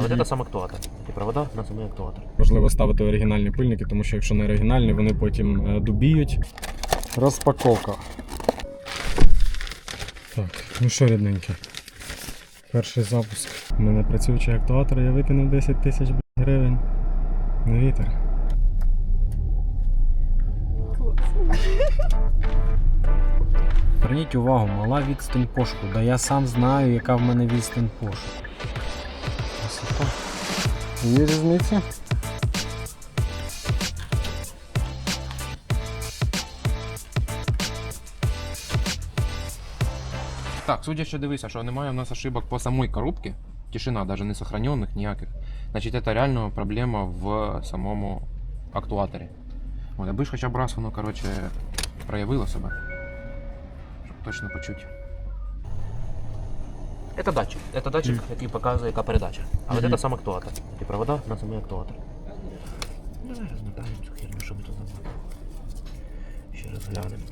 А вот Мгм. это сам актуатор. Эти провода на самий актуатор. Важливо ставити оригінальні пильники, тому що якщо не оригінальні, вони потім е, дубіють. Розпаковка. Так, ну що, рідненьке. Перший запуск. У мене працюючий актуатор, я викинув 10 тисяч гривень. На вітер. Зверніть увагу, мала відстань пошуку. Да я сам знаю, яка в мене відстань пошуку. Є різниця? Так, судя, що дивися, що немає в нас ошибок по самій коробці, тишина, навіть не сохранених ніяких. Значить, це реально проблема в самому актуаторі. От, аби ж хоча б раз воно, коротше, проявило себе. Щоб точно почути. Это датчик. Это датчик, який показує, яка передача. А вот Мгм. это сам актуатор. Эти провода на самий актуатор. Ну, Давай розмотаємо цю херню, що ми тут забули. Ще раз глянемо.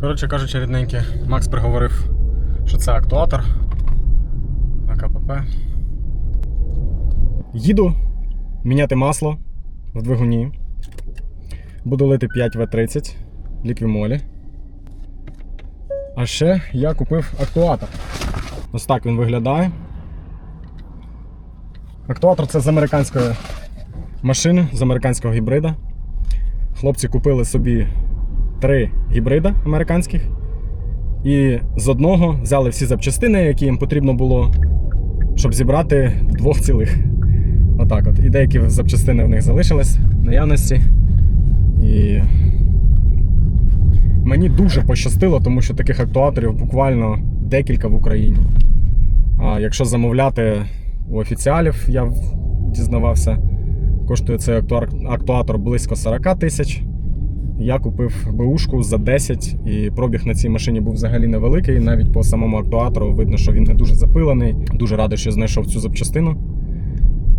Коротше кажучи, рідненьке, Макс приговорив, що це актуатор. АКПП. Їду міняти масло в двигуні. Буду лити 5В30 ліквімолі. А ще я купив актуатор. Ось так він виглядає. Актуатор це з американської машини, з американського гібрида. Хлопці купили собі три гібрида американських. І з одного взяли всі запчастини, які їм потрібно було, щоб зібрати двох цілих. Отак от. І деякі запчастини в них залишились в наявності. І мені дуже пощастило, тому що таких актуаторів буквально декілька в Україні. А якщо замовляти у офіціалів, я дізнавався, коштує цей актуатор близько 40 тисяч. Я купив БУшку за 10, і пробіг на цій машині був взагалі невеликий. Навіть по самому актуатору видно, що він не дуже запилений. Дуже радий, що знайшов цю запчастину,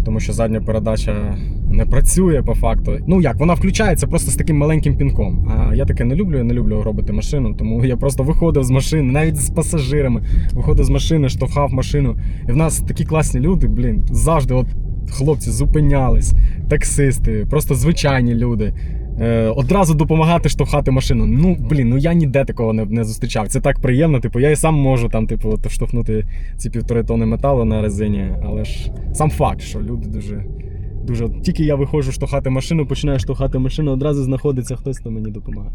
тому що задня передача не працює по факту. Ну як, вона включається просто з таким маленьким пінком. А я таке не люблю, я не люблю робити машину, тому я просто виходив з машини, навіть з пасажирами, виходив з машини, штовхав машину. І в нас такі класні люди, блін, завжди от хлопці зупинялись, таксисти, просто звичайні люди. Е, одразу допомагати штовхати машину. Ну, блін, ну я ніде такого не, не зустрічав. Це так приємно. Типу, я і сам можу там, типу, штовхнути ці півтори тони металу на резині. Але ж сам факт, що люди дуже. Дуже тільки я виходжу штовхати машину, починаю штовхати машину, одразу знаходиться хтось, хто мені допомагає.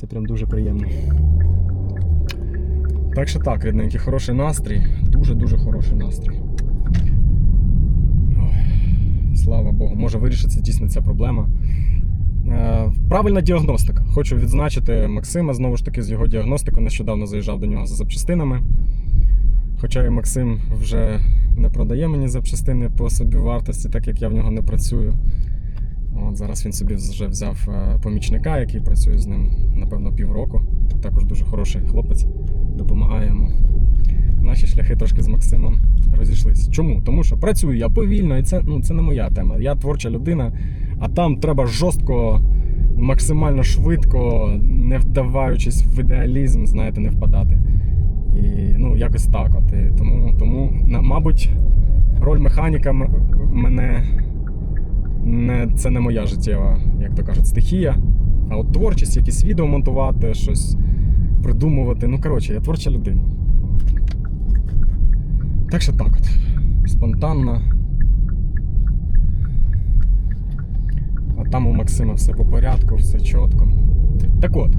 Це прям дуже приємно. Так що так, рідненький, хороший настрій. Дуже-дуже хороший настрій. Ой, слава Богу, може вирішиться дійсно ця проблема. Е, Правильна діагностика. Хочу відзначити Максима знову ж таки з його діагностикою. Нещодавно заїжджав до нього за запчастинами. Хоча і Максим вже не продає мені запчастини по собівартості, так як я в нього не працюю. От Зараз він собі вже взяв е, помічника, який працює з ним, напевно, півроку. Також дуже хороший хлопець, допомагає йому. Наші шляхи трошки з Максимом розійшлися. Чому? Тому що працюю я повільно, і це, ну, це не моя тема. Я творча людина, а там треба жорстко, максимально швидко, не вдаваючись в ідеалізм, знаєте, не впадати. І ну, якось так. От. І тому, тому мабуть, роль механіка мене не, це не моя життєва, як то кажуть, стихія. А от творчість, якісь відео монтувати, щось придумувати. Ну, коротше, я творча людина. Так що так от. Спонтанно. А там у Максима все по порядку, все чітко. Так от,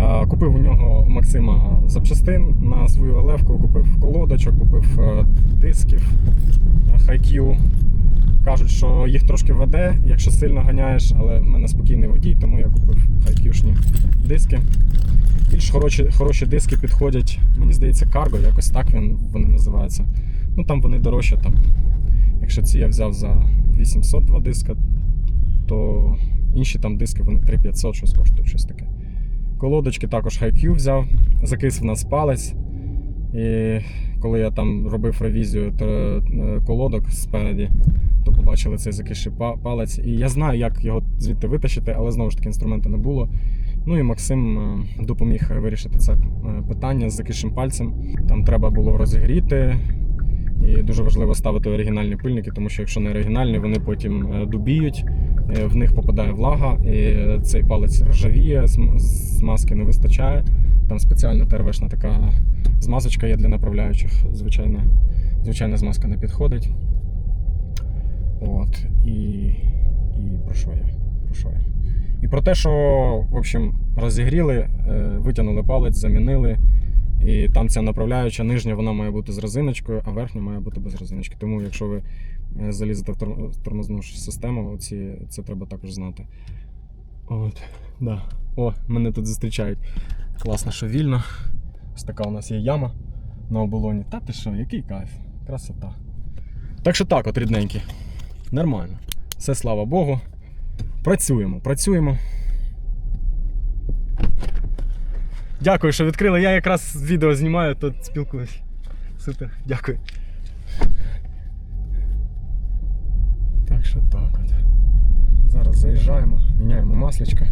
е, купив у нього Максима запчастин на свою елевку, купив колодочок, купив е, дисків HiQ. Кажуть, що їх трошки веде, якщо сильно ганяєш, але в мене спокійний водій, тому я купив хайкюшні диски. Більш хороші, хороші диски підходять, мені здається, карго, якось так він, вони називаються. Ну там вони дорожчі. Там. Якщо ці я взяв за 800 два диска, то інші там диски вони 3500 щось коштують, щось таке. Колодочки також HiQ взяв, закис в нас палець. І коли я там робив ревізію е, колодок спереді, то побачили цей закисший палець. І я знаю, як його звідти витащити, але знову ж таки інструменту не було. Ну і Максим е, допоміг вирішити це е, питання з закисшим пальцем. Там треба було розігріти, І дуже важливо ставити оригінальні пильники, тому що якщо не оригінальні, вони потім дубіють, в них попадає влага, і е, цей палець ржавіє, змазки не вистачає. Там спеціальна ТРВшна така змазочка є для направляючих. Звичайна, звичайна змазка не підходить. От. І, і про що я? Про що я? І про те, що в общем, розігріли, е, витягнули палець, замінили. І там ця направляюча нижня вона має бути з резиночкою, а верхня має бути без резиночки. Тому якщо ви е, залізете в тормозну систему, оці, це треба також знати. От, да. О, мене тут зустрічають. Класно, що вільно. Ось така у нас є яма на оболоні. Та ти що, який кайф? Красота. Так що так, от рідненькі. Нормально. Все слава Богу. Працюємо, працюємо. Дякую, що відкрили. Я якраз відео знімаю, тут спілкуюсь. Супер, дякую. Так що так от. Зараз заїжджаємо, міняємо масличко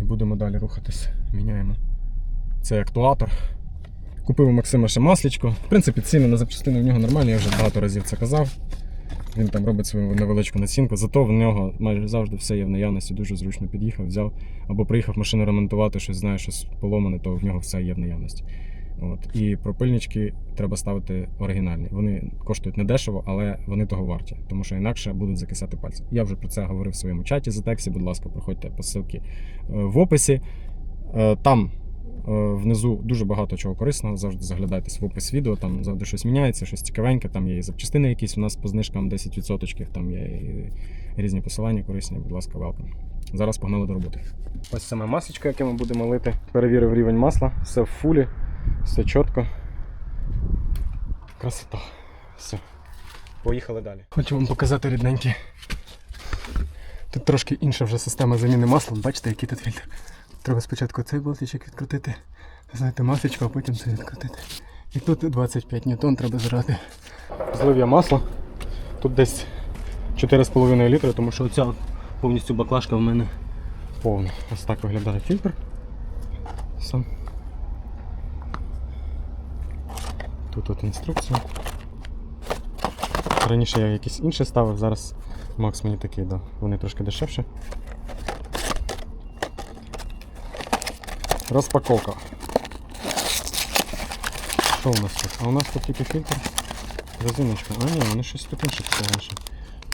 і будемо далі рухатись. Міняємо цей актуатор. Купив у Максима ще масличко. В принципі, ціни на запчастини в нього нормальні, я вже багато разів це казав. Він там робить свою невеличку націнку, зато в нього майже завжди все є в наявності, дуже зручно під'їхав, взяв або приїхав машину ремонтувати, щось знає, щось поломане, то в нього все є в наявності. От. І пропильнички треба ставити оригінальні. Вони коштують недешево, але вони того варті, тому що інакше будуть закисати пальці. Я вже про це говорив в своєму чаті за тексі. Будь ласка, проходьте по ссылці е, в описі. Е, Там внизу дуже багато чого корисного. Завжди заглядайтесь в опис відео, там завжди щось міняється, щось цікавеньке. Там є і запчастини якісь у нас по знижкам 10%, там є і різні посилання корисні. Будь ласка, welcome. Зараз погнали до роботи. Ось саме масочка, яке ми будемо лити. Перевірив рівень масла, все в фулі, все чітко. Красота. Все. Поїхали далі. Хочу вам показати рідненькі. Тут трошки інша вже система заміни масла. Бачите, який тут фільтр. Треба спочатку цей болтичок відкрутити, знаєте, масочку, а потім це відкрутити. І тут 25 ньютон треба зрати. Злив я масло. Тут десь 4,5 літри, тому що оця повністю баклажка в мене повна. Ось так виглядає фільтр. Сам. Тут от інструкція. Раніше я якийсь інший ставив, зараз Макс мені такий дав. Вони трошки дешевші. Розпаковка. Що у нас тут? А у нас тут тільки фільтр. Резиночка. А ні, вони щось тут інше поклали.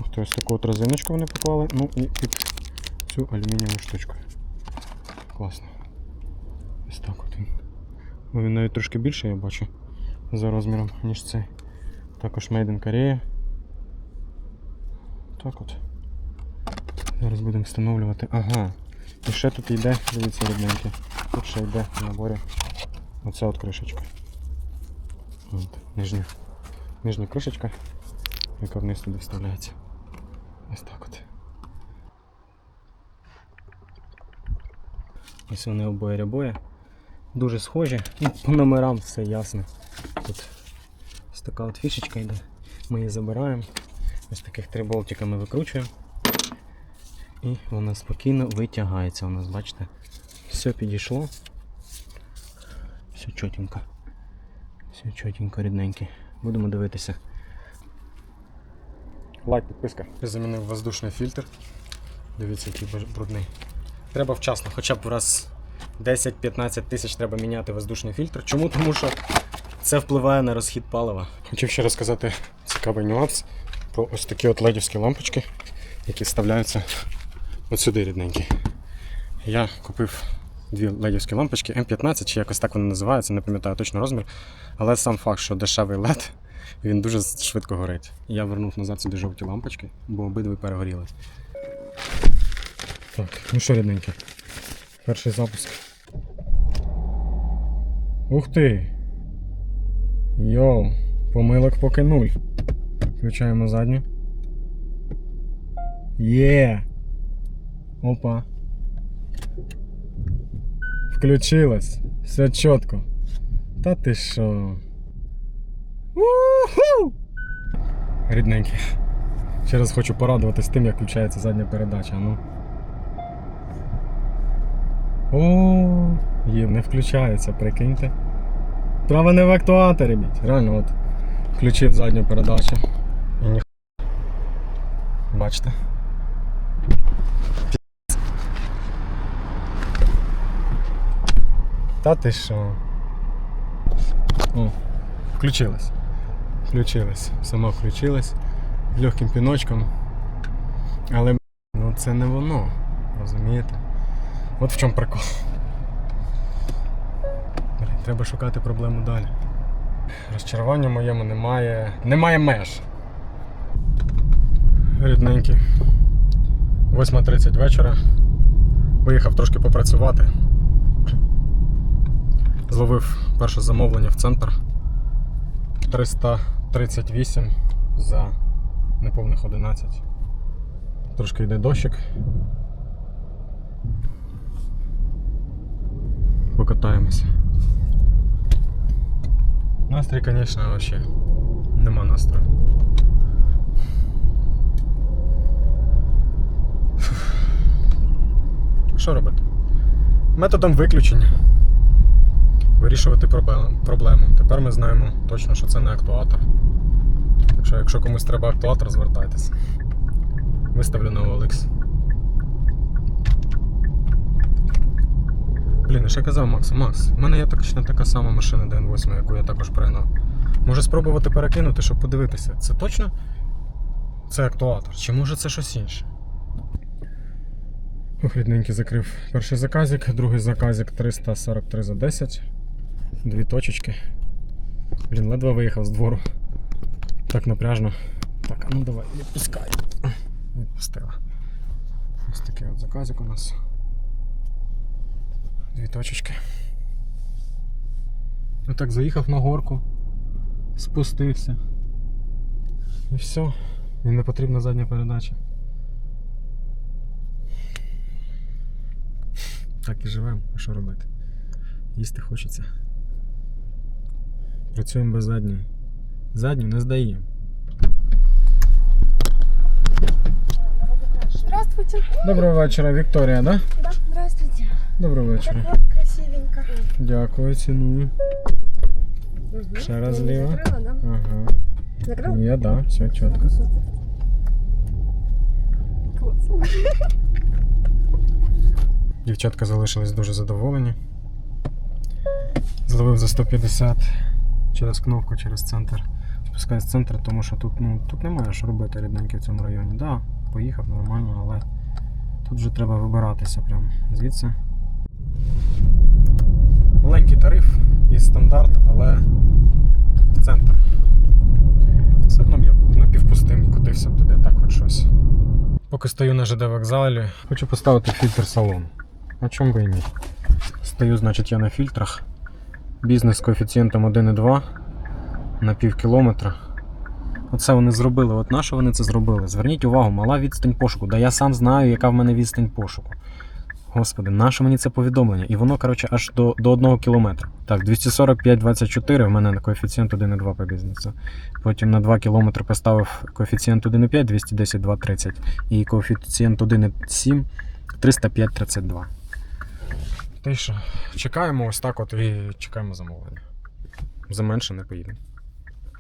Ух ти, ось таку от резиночку вони поклали. Ну і під цю алюмінієву штучку. Класно. Ось так от він. Ну, навіть трошки більше, я бачу, за розміром, ніж цей. Також Made in Korea. Так от. Зараз будемо встановлювати. Ага. І ще тут йде, дивіться, рідненьке. Тут ще йде в наборі. Оця от кришечка. От, нижня. Нижня кришечка, яка вниз туди вставляється. Ось так от. Ось вони обоє рябоє. Дуже схожі. Ну, по номерам все ясно. Тут ось така от фішечка йде. Ми її забираємо. Ось таких три болтика ми викручуємо. І вона спокійно витягається у нас, бачите? Все підійшло. Все чотенько. Все чотенько, рідненьке. Будемо дивитися. Лайк, підписка. Я замінив воздушний фільтр. Дивіться, який брудний. Треба вчасно, хоча б раз 10-15 тисяч треба міняти воздушний фільтр. Чому? Тому що це впливає на розхід палива. Хотів ще розказати цікавий нюанс про ось такі от ледівські лампочки, які вставляються от сюди рідненькі. Я купив дві ледівські лампочки М15, чи якось так вони називаються, не пам'ятаю точно розмір. Але сам факт, що дешевий LED, він дуже швидко горить. Я вернув назад сюди жовті лампочки, бо обидві перегоріли. Так, ну що, рідненьке. Перший запуск. Ух ти! Йоу, помилок поки нуль. Включаємо задню. Є! Опа. Включилось. Все чітко. Та ти що? Уху! Рідненький. Ще раз хочу порадуватись тим, як включається задня передача. Ну. О, є, не включається, прикиньте. Справа не в актуаторі, біть. Реально, от. Включив задню передачу. І ні. Бачите? Та ти що? О, включилась. Включилась. Сама включилась легким піночком. Але ну це не воно. Розумієте? От в чому прикол. Треба шукати проблему далі. Розчарування моєму немає. Немає меж. Рідненький. 8.30 вечора. Виїхав трошки попрацювати. Зловив перше замовлення в центр. 338 за неповних 11. Трошки йде дощик. Покатаємося. Настрій, звісно, вообще нема настрою. Що робити? Методом виключення. Вирішувати проблему. Тепер ми знаємо точно, що це не актуатор. Так що, якщо комусь треба актуатор, звертайтеся. Виставлю на OLX. Блін, я ще казав Максу, Макс, в мене є точно така сама машина DN8, яку я також пригнав. Може спробувати перекинути, щоб подивитися, це точно це актуатор, чи може це щось інше? Ох, рідненький закрив перший заказик, другий заказик 343 за 10. Дві точечки. Блін, ледве виїхав з двору. Так напряжно. Так, а ну давай, відпускай. Відпустила. Ось такий от заказик у нас. Дві точечки. Отак заїхав на горку, спустився. І все. І не потрібна задня передача. Так і живемо, а що робити? Їсти хочеться. Працюємо без задньої. Задню не здаємо. Здравствуйте. Доброго вечора, Вікторія, да? Да, здравствуйте. Доброго вечора. Так красивенько. Дякую, ціную. Угу. Ще раз зліва. закрыла, да? Ага. Закрыла? Є, да, все чітко. Дівчатка залишились дуже задоволені. Зловив за 150 через кнопку, через центр. Спускаюсь з центру, тому що тут, ну, тут немає що робити рідненько в цьому районі. Да, поїхав нормально, але тут вже треба вибиратися прямо звідси. Маленький тариф і стандарт, але в центр. Все одно я напівпустим котився б туди, так хоч щось. Поки стою на ЖД вокзалі, хочу поставити фільтр салону. А чому би і ні? Стою, значить, я на фільтрах. Бізнес з коефіцієнтом 1,2 на пів кілометра. Оце вони зробили. От на що вони це зробили? Зверніть увагу, мала відстань пошуку. Да я сам знаю, яка в мене відстань пошуку. Господи, наше мені це повідомлення? І воно, коротше, аж до, до 1 кілометра. Так, 245,24 в мене на коефіцієнт 1,2 по бізнесу. Потім на 2 кілометри поставив коефіцієнт 1,5, 210, 2,30. І коефіцієнт 1,7, 305,32. Що, чекаємо ось так от і чекаємо замовлення. За менше не поїдемо.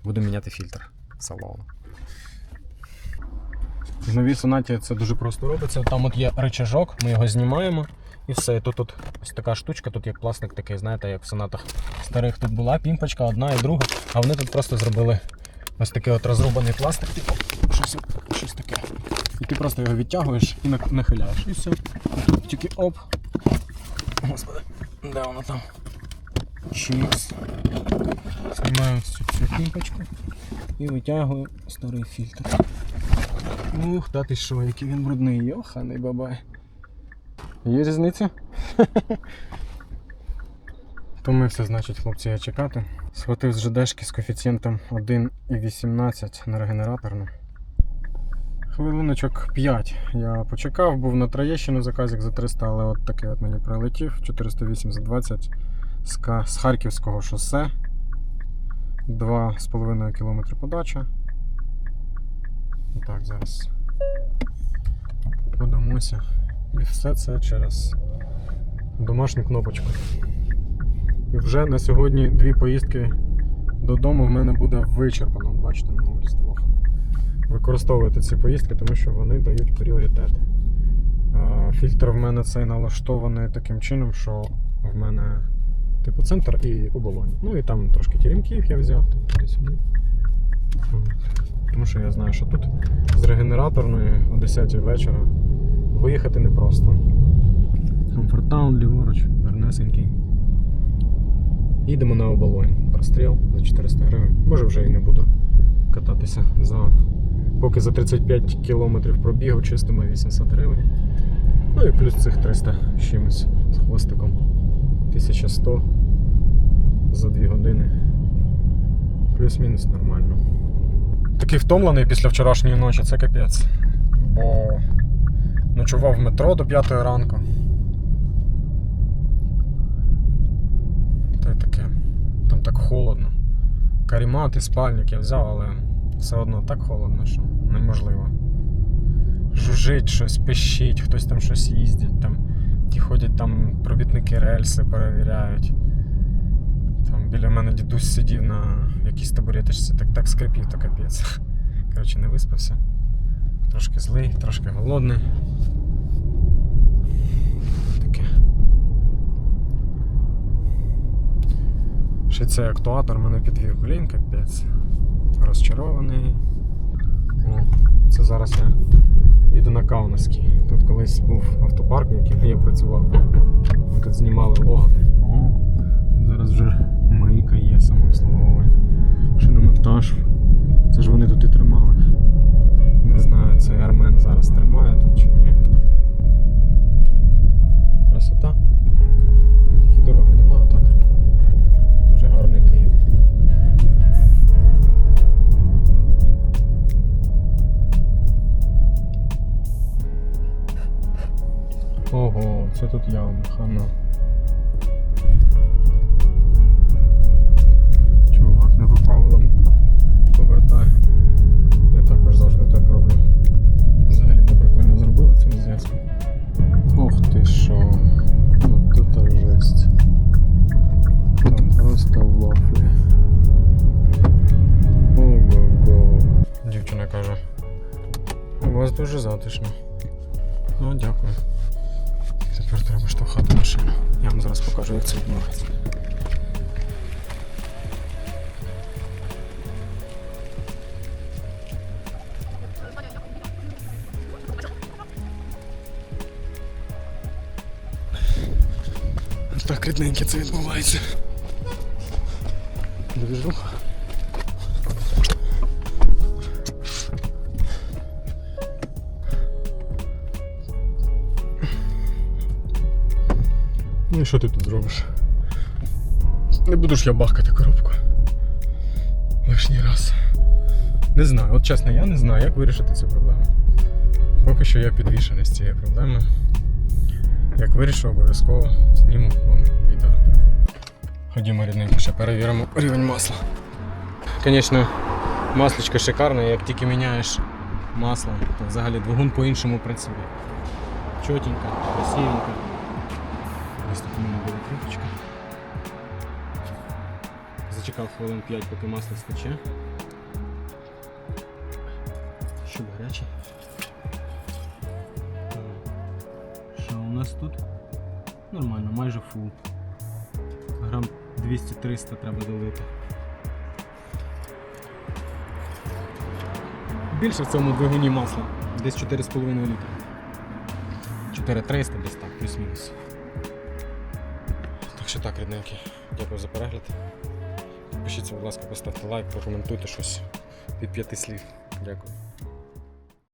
Буду міняти фільтр салону. В новій сонаті це дуже просто робиться. Там от є рычажок, ми його знімаємо і все. І тут от ось така штучка, тут як пластик такий, знаєте, як в сонатах старих тут була пімпочка, одна і друга, а вони тут просто зробили ось такий от розрубаний пластик, типу, щось, щось таке. І ти просто його відтягуєш і нахиляєш. І все. І тут тільки оп. Господи, де воно там? Чікс. Знімаю цю, цю пімпочку і витягую старий фільтр. Ух, та ти що, який він брудний, йоханий бабай. Є різниця? Помився, значить, хлопці, я чекати. Схватив з ЖДшки з коефіцієнтом 1,18 на регенераторну. Хвилиночок 5. Я почекав, був на Троєщину заказик за 300, але от такий от мені прилетів. 408 за 20 з, з Харківського шосе. 2,5 км подача. Так, зараз подамося. І все це через домашню кнопочку. І вже на сьогодні дві поїздки додому в мене буде вичерпано. Бачите, на вулиці двох. Використовуйте ці поїздки, тому що вони дають пріоритет. Фільтр в мене цей налаштований таким чином, що в мене типу центр і оболонь. Ну і там трошки теремків я взяв там туди-сюди. Тому що я знаю, що тут з регенераторної о 10 вечора виїхати непросто. Комфортаун ліворуч, гарнесенький. Їдемо на оболонь. Простріл за 400 гривень. Може вже і не буду кататися за. Поки за 35 кілометрів пробігу чистимо 800 гривень. Ну і плюс цих 300 з чимось з хвостиком. 1100 за 2 години. Плюс-мінус нормально. Такий втомлений після вчорашньої ночі, це капець. Бо ночував в метро до 5 ранку. Та й таке. Там так холодно. Карімат і спальник я взяв, але все одно так холодно, що неможливо. Жужить щось, пищить, хтось там щось їздить, там ті ходять там пробітники рельси перевіряють. Там біля мене дідусь сидів на якійсь табуреточці, так так скрипів, то капець. Коротше, не виспався. Трошки злий, трошки голодний. Таке. Ще цей актуатор мене підвів. Блін, капець. Розчарований. О, це зараз я їду на Каунасський. Тут колись був автопарк, в який я працював. Ми тут знімали лого. О, зараз вже мийка є самообслуговування. Шиномонтаж. Це ж вони тут і тримали. Не знаю, цей армен зараз тримає тут чи ні. Красота. Ого, це тут яма, хана. Чувак, не по правилам повертає. Я також завжди так роблю. Взагалі не прикольно зробили цю зв'язку. Ох ти що. Ну тут жесть. Там просто вафлі. Ого-го. Дівчина каже. У вас дуже затишно. Ну, дякую. Тепер треба штовхати машину. Я вам зараз покажу, як це відбувається. Так рідненьке це відбувається. Добіжу. Ну і що ти тут зробиш? Не буду ж я бахкати коробку. Лишній раз. Не знаю, от чесно, я не знаю, як вирішити цю проблему. Поки що я підвішений з цією проблемою. Як вирішу, обов'язково зніму вам відео. Ходімо рідненько, ще перевіримо рівень масла. Звісно, масличко шикарне, як тільки міняєш масло, то взагалі двигун по-іншому працює. Чотенько, красивенько. Мене буде круточка. Зачекав хвилин 5, поки масло стече. Що гаряче. Що у нас тут? Нормально, майже фул. Грам 200-300 треба долити. Більше в цьому двигуні масла. Десь 4,5 літра. 4300 десь так, плюс-мінус. Що так, рідненькі. Дякую за перегляд. Пишіться, будь ласка, поставте лайк, прокоментуйте щось від п'яти слів. Дякую.